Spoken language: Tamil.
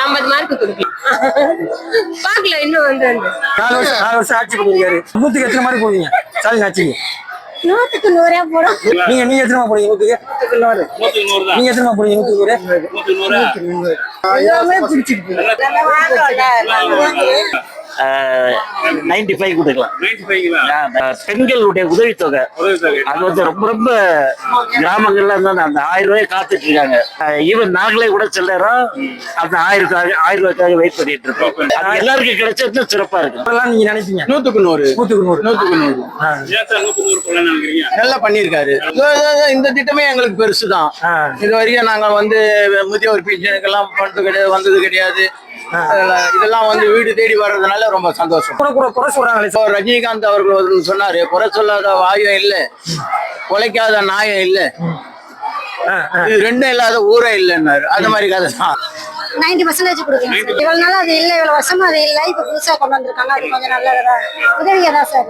ஐம்பது மார்க் கொடுக்கலாம் பாக்கல இன்னும் வந்து நாலு வருஷம் நாலு வருஷம் ஆட்சி பண்ணிருக்காரு. நூத்துக்கு எத்தனை மாதிரி போடுவீங்க? ஸ்டாலின் ஆட்சிக்கு. நூத்துக்கு நூறே போடும் நீங்க நீங்க எத்தனை போடுவீங்க நூத்துக்கு? நூத்துக்கு நூறு. தான். நீங்க எத்தனை ஒரு நூத்துக்கு நூறு? எல்லாமே பிடிச்சிருக்கு நைன்டி ஃபைவ் கொடுக்கலாம். பெண்களுடைய உதவித்தொகை. அது வந்து ரொம்ப ரொம்ப கிராமங்கள்ல இருந்து அந்த ஆயிரம் ரூபாய் காத்துட்டு இருக்காங்க. ஈவன் நாங்களே கூட சில நேரம் அந்த ஆயிரம் ஆயிரம் ரூபாய்க்காக வெயிட் பண்ணிட்டு இருக்கோம். அது எல்லாருக்கும் கிடைச்சது சிறப்பா இருக்கும். அதெல்லாம் நீங்க நினைப்பீங்க? நூத்துக்கு நூறு. நூத்துக்கு நூறு. நூத்துக்கு நூறு. நல்லா இதோ, இந்த திட்டமே எங்களுக்கு பெருசு தான் ஆ. இது வரைக்கும் நாங்க வந்து முதியோர் பென்ஷனுக்கெல்லாம் பண்ணது கிடையாது வந்தது கிடையாது. இதெல்லாம் வந்து வீடு தேடி வர்றதுனால ரொம்ப சந்தோஷம். குறை குறை குறை சொல்றாங்களே இப்போ ரஜினிகாந்த் அவர்கள் ஒரு சொன்னாரு குறை சொல்லாத வாயும் இல்ல குலைக்காத நாயம் இல்ல. இது ரெண்டும் இல்லாத ஊரே இல்லைன்னாரு. அந்த மாதிரி கதை தான். நைன்டி பர்சன்டேஜ் கொடுக்கலாம் சார். இவ்வளவு நாள் அது இல்லை இவ்வளவு வருஷமா அது இல்லை. இப்ப புதுசா கொண்டு வந்திருக்காங்க. அது கொஞ்சம் நல்லதுதான். உதவியா தான் சார்.